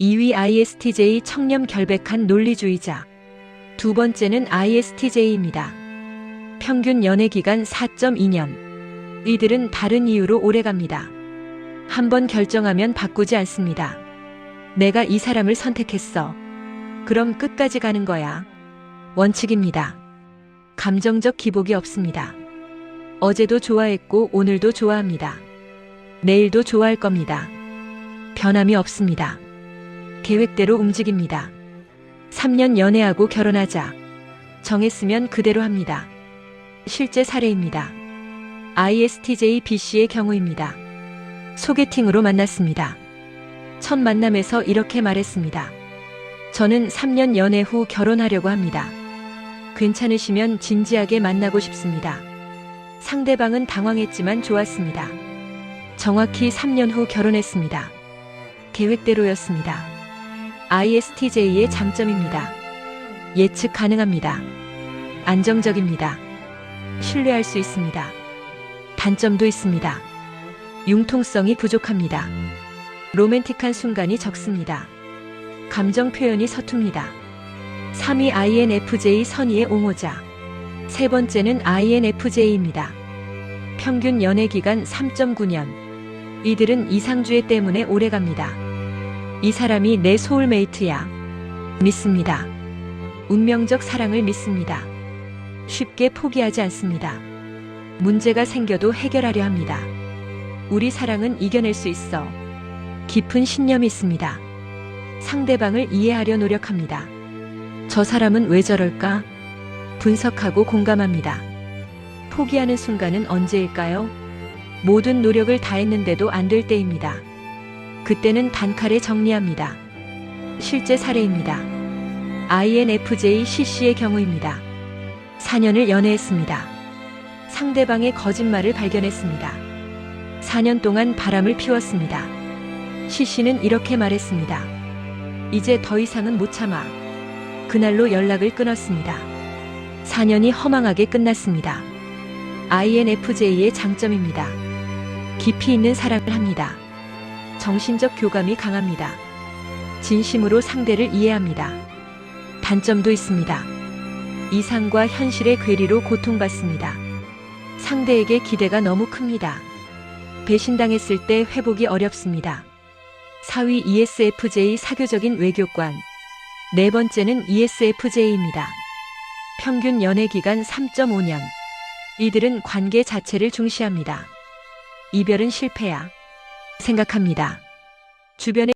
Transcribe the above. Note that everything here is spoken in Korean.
2위 ISTJ 청렴 결백한 논리주의자. 두 번째는 ISTJ입니다. 평균 연애 기간 4.2년. 이들은 다른 이유로 오래 갑니다. 한번 결정하면 바꾸지 않습니다. 내가 이 사람을 선택했어. 그럼 끝까지 가는 거야. 원칙입니다. 감정적 기복이 없습니다. 어제도 좋아했고 오늘도 좋아합니다. 내일도 좋아할 겁니다. 변함이 없습니다. 계획대로 움직입니다. 3년 연애하고 결혼하자. 정했으면 그대로 합니다. 실제 사례입니다. ISTJ B씨의 경우입니다. 소개팅으로 만났습니다. 첫 만남에서 이렇게 말했습니다. 저는 3년 연애 후 결혼하려고 합니다. 괜찮으시면 진지하게 만나고 싶습니다. 상대방은 당황했지만 좋았습니다. 정확히 3년 후 결혼했습니다. 계획대로였습니다. ISTJ의 장점입니다. 예측 가능합니다. 안정적입니다. 신뢰할 수 있습니다. 단점도 있습니다. 융통성이 부족합니다. 로맨틱한 순간이 적습니다. 감정 표현이 서툽니다. 3위 INFJ 선의의 옹호자. 세 번째는 INFJ입니다. 평균 연애 기간 3.9년. 이들은 이상주의 때문에 오래 갑니다. 이 사람이 내 소울메이트야. 믿습니다. 운명적 사랑을 믿습니다. 쉽게 포기하지 않습니다. 문제가 생겨도 해결하려 합니다. 우리 사랑은 이겨낼 수 있어. 깊은 신념이 있습니다. 상대방을 이해하려 노력합니다. 저 사람은 왜 저럴까? 분석하고 공감합니다. 포기하는 순간은 언제일까요? 모든 노력을 다했는데도 안 될 때입니다. 그때는 단칼에 정리합니다. 실제 사례입니다. INFJ CC의 경우입니다. 4년을 연애했습니다. 상대방의 거짓말을 발견했습니다. 4년 동안 바람을 피웠습니다. CC는 이렇게 말했습니다. 이제 더 이상은 못 참아. 그날로 연락을 끊었습니다. 4년이 허망하게 끝났습니다. INFJ의 장점입니다. 깊이 있는 사랑을 합니다. 정신적 교감이 강합니다. 진심으로 상대를 이해합니다. 단점도 있습니다. 이상과 현실의 괴리로 고통받습니다. 상대에게 기대가 너무 큽니다. 배신당했을 때 회복이 어렵습니다. 4위 ESFJ 사교적인 외교관. 네 번째는 ESFJ입니다. 평균 연애 기간 3.5년. 이들은 관계 자체를 중시합니다. 이별은 실패야. 생각합니다. 주변의